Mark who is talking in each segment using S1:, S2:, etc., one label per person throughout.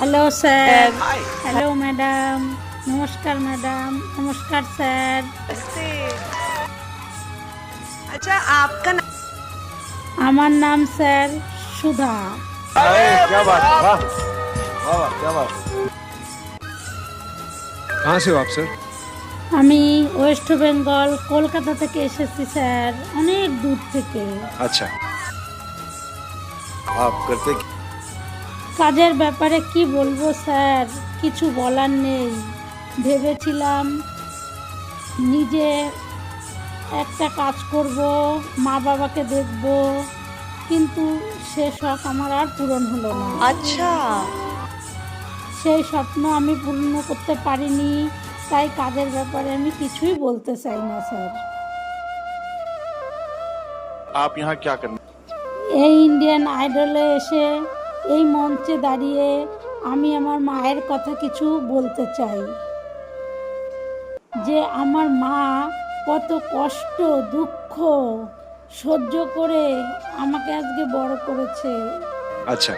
S1: Hello sir hello madam নমস্কার madam নমস্কার sir
S2: नमस्ते अच्छा आपका नाम
S1: আমার নাম স্যার সুধা
S3: अरे क्या बात है वाह वाह वाह, क्या बात कहाँ से हो आप सर
S1: আমি ওয়েস্ট বেঙ্গল কলকাতা থেকে এসেছি স্যার অনেক দূর থেকে
S3: अच्छा आप करते क्या-
S1: কাজের ব্যাপারে কি বলবো স্যার কিছু বলার নেই ভেবেছিলাম নিজে একটা কাজ করব মা বাবাকে দেখব কিন্তু সে শখ আমার আর পূরণ হলো না
S2: अच्छा
S1: সেই স্বপ্ন আমি পূর্ণ করতে পারিনি তাই কাজের ব্যাপারে আমি কিছুই বলতে চাই না স্যার
S3: आप यहाँ क्या करने
S1: এই ইন্ডিয়ান আইডলে এসে এই মঞ্চে দাঁড়িয়ে আমি আমার মায়ের কথা কিছু বলতে চাই। যে আমার মা কত কষ্ট দুঃখ সহ্য করে আমাকে আজকে বড় করেছে।
S3: আচ্ছা।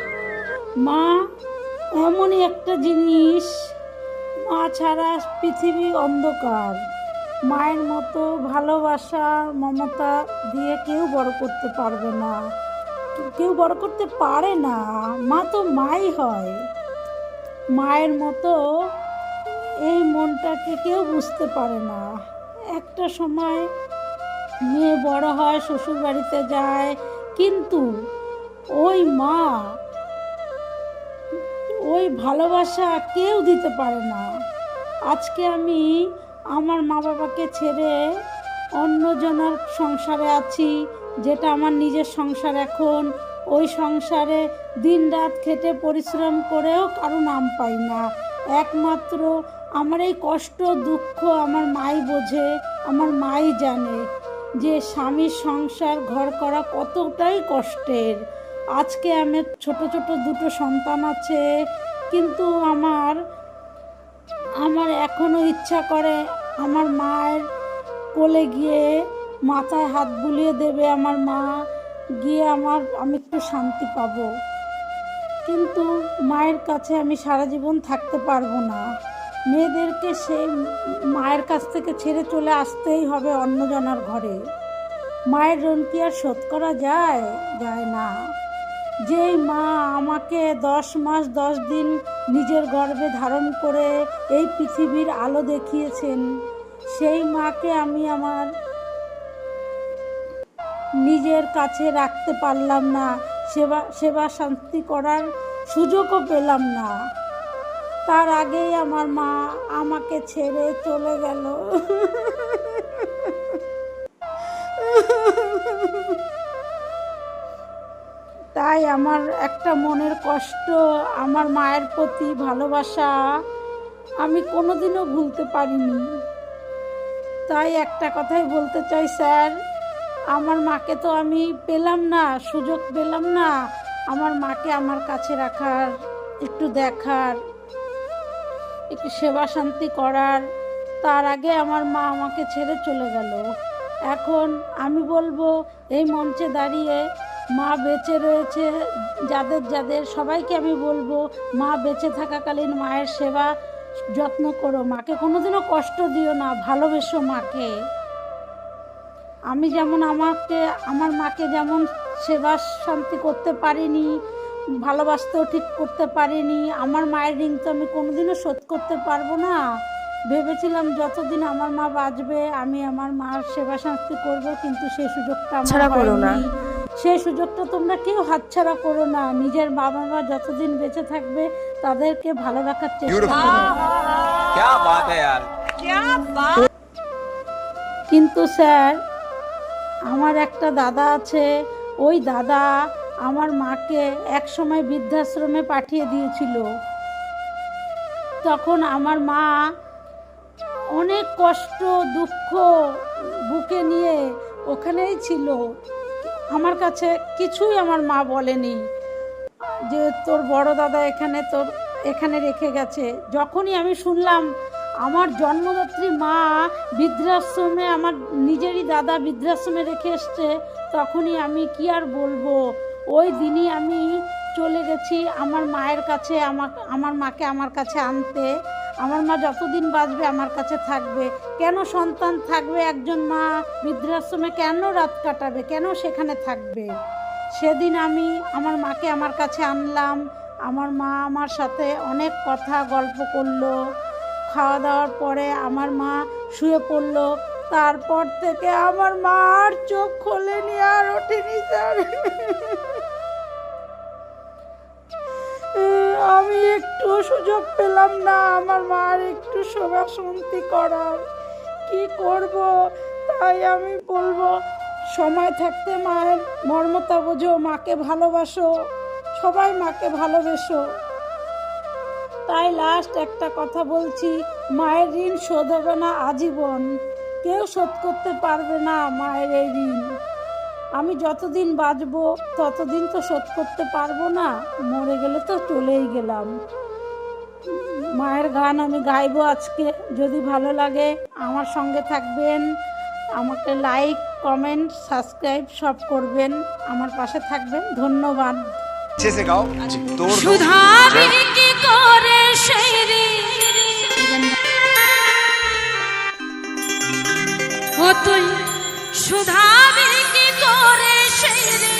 S1: মা এমনই একটা জিনিস মা ছাড়া পৃথিবী অন্ধকার। মায়ের মতো ভালোবাসা মমতা দিয়ে কেউ বড় করতে পারবে না। কেউ বড় করতে পারে না। মা তো মাই হয়। মায়ের মতো এই মনটাকে কেউ বুঝতে পারে না। একটা সময় মেয়ে বড় হয় শ্বশুর বাড়িতে যায়, কিন্তু ওই মা ওই ভালোবাসা কেউ দিতে পারে না। আজকে আমি আমার মা বাবাকে ছেড়ে অন্যজনের সংসারে আছি যেটা আমার নিজের সংসার এখন। ওই সংসারে দিনরাত খেটে পরিশ্রম করেও কারও নাম পাই না। একমাত্র আমার এই কষ্ট, দুঃখ আমার মাই বোঝে, আমার মাই জানে যে স্বামীর সংসার ঘর করা কতটাই কষ্টের। আজকে আমার ছোট ছোট দুটো সন্তান আছে, কিন্তু আমার আমার এখনও ইচ্ছা করে আমার মায়ের কোলে গিয়ে মাথায় হাত বুলিয়ে দেবে আমার মা, গিয়ে আমার, আমি একটু শান্তি পাব। কিন্তু মায়ের কাছে আমি সারা জীবন থাকতে পারব না। মেয়েদেরকে সেই মায়ের কাছ থেকে ছেড়ে চলে আসতেই হবে অন্যজনের ঘরে। মায়ের ঋণ কি আর শোধ করা যায় যায় না। যেই মা আমাকে দশ মাস, দশ দিন নিজের গর্ভে ধারণ করে এই পৃথিবীর আলো দেখিয়েছেন, সেই মাকে আমি আমার নিজের কাছে রাখতে পারলাম না, সেবা সেবা শান্তি করার সুযোগও পেলাম না। তার আগেই আমার মা আমাকে ছেড়ে চলে গেল। তাই আমার একটা মনের কষ্ট, আমার মায়ের প্রতি ভালোবাসা আমি কোনোদিনও ভুলতে পারিনি। তাই একটা কথাই বলতে চাই, স্যার। আমার মাকে তো আমি পেলাম না, সুযোগ পেলাম না। আমার মাকে আমার কাছে রাখার, একটু দেখার, একটু সেবা শান্তি করার। তার আগে আমার মা আমাকে ছেড়ে চলে গেল। এখন আমি বলব, এই মঞ্চে দাঁড়িয়ে মা বেঁচে রয়েছে, যাদের যাদের সবাইকে আমি বলব, মা বেঁচে থাকাকালীন মায়ের সেবা যত্ন করো। মাকে কোনোদিনও কষ্ট দিও না, ভালোবেসো মাকে। আমি যেমন আমাকে আমার মাকে যেমন সেবা শান্তি করতে পারিনি ভালোবাসতেও ঠিক করতে পারিনি আমার মায়ের ঋণ তো আমি কোনোদিনও শোধ করতে পারব না। ভেবেছিলাম যতদিন আমার মা বাঁচবে আমি আমার মার সেবা শাস্তি করব কিন্তু সেই সুযোগটা আমার
S2: করো না।
S1: সেই সুযোগটা তোমরা কেউ হাতছাড়া করো না। নিজের বাবা মা যতদিন বেঁচে থাকবে তাদেরকে ভালো রাখার চেষ্টা কিন্তু স্যার আমার একটা দাদা আছে। ওই দাদা আমার মাকে এক সময় বৃদ্ধাশ্রমে পাঠিয়ে দিয়েছিল। তখন আমার মা অনেক কষ্ট, দুঃখ বুকে নিয়ে ওখানেই ছিল। আমার কাছে কিছুই আমার মা বলেনি যে তোর বড় দাদা এখানে তোর, এখানে রেখে গেছে। যখনই আমি শুনলাম আমার জন্মদাত্রী মা বৃদ্ধাশ্রমে, আমার নিজেরই দাদা বৃদ্ধাশ্রমে রেখে এসছে, তখনই আমি কি আর বলব? ওই দিনই আমি চলে গেছি আমার মায়ের কাছে, আমার আমার মাকে আমার কাছে আনতে। আমার মা যতদিন বাঁচবে আমার কাছে থাকবে। কেন সন্তান থাকবে একজন মা বৃদ্ধাশ্রমে? কেন রাত কাটাবে? কেন সেখানে থাকবে? সেদিন আমি আমার মাকে আমার কাছে আনলাম। আমার মা আমার সাথে অনেক কথা গল্প করল। খাওয়া দাওয়ার পরে আমার মা শুয়ে পড়ল। তারপর থেকে আমার মা আর চোখ খোলেনি আর ওঠেনি স্যার। আমি একটু সুযোগ পেলাম না আমার মার একটু শোভা শান্তি করার। কি করব? তাই আমি বলব, সময় থাকতে মায়ের মর্মতা বোঝো, মাকে ভালোবাসো, সবাই মাকে ভালোবেসো। তাই লাস্ট একটা কথা বলছি, মায়ের ঋণ শোধ হবে না আজীবন। কেউ শোধ করতে পারবে না মায়ের এই ঋণ। আমি যতদিন বাঁচবো, ততদিন তো শোধ করতে পারব না, মরে গেলে তো চলেই গেলাম। মায়ের গান আমি গাইবো আজকে, যদি ভালো লাগে আমার সঙ্গে থাকবেন, আমাকে লাইক কমেন্ট সাবস্ক্রাইব সব করবেন, আমার পাশে থাকবেন, ধন্যবাদ।
S3: শেষে গাও তোর
S2: সুধাবি কি করে সেই রে ও তুই সুধাবি কি করে সেই রে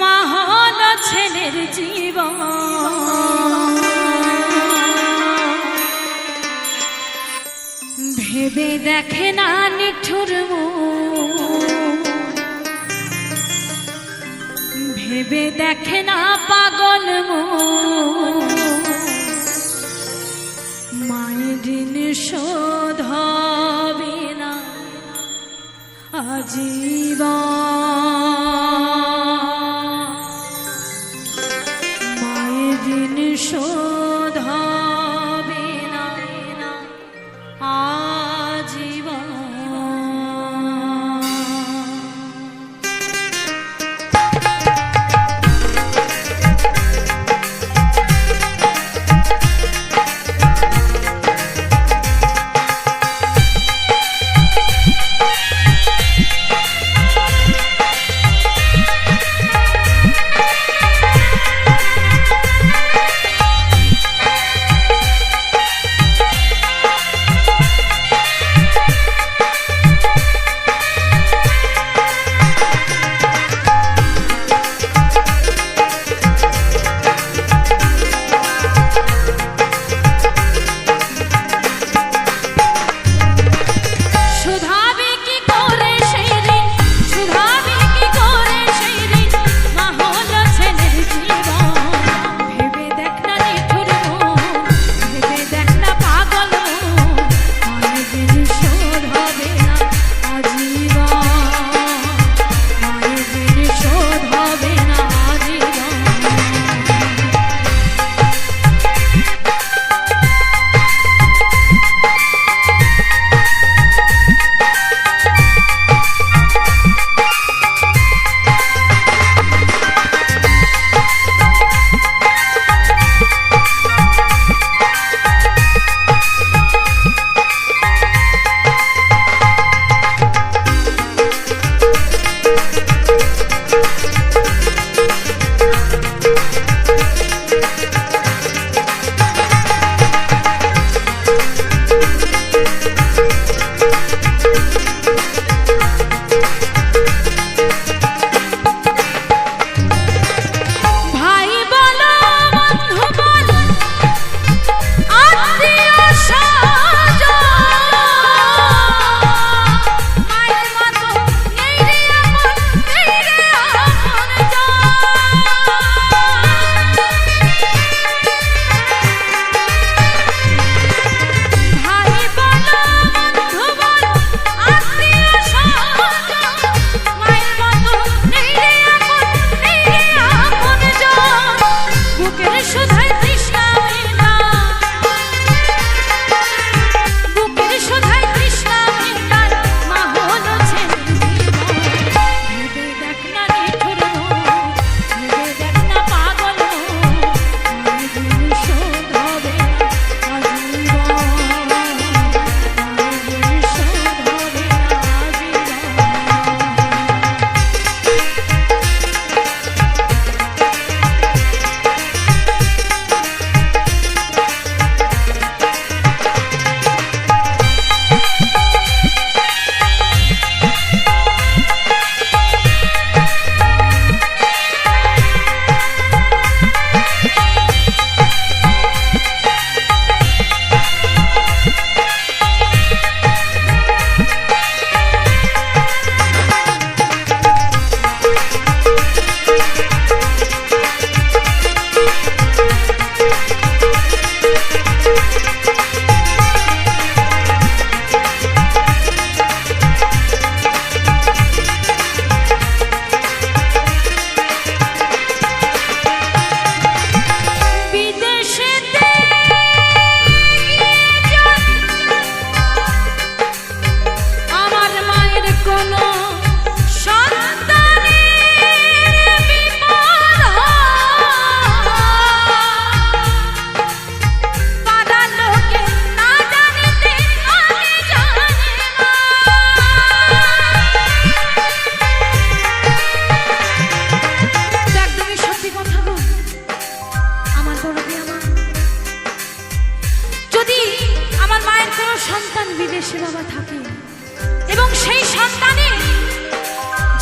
S2: মাহল ছেলের জীবন ভেবে দেখে না নিঠুর মুখ ভেবে দেখে না পাগল। মায়ের ঋণ শোধ হবে না আজীব মায়ের শোধ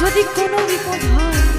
S2: যদি কোনো বিপদ হয়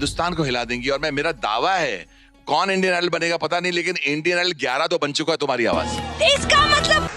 S4: हिंदुस्तान को हिला देंगी और मैं, मेरा दावा है, कौन इंडियन आइडल बनेगा पता नहीं, लेकिन इंडियन आइडल ग्यारह तो बन चुका है तुम्हारी आवाज़।
S2: इसका मतलब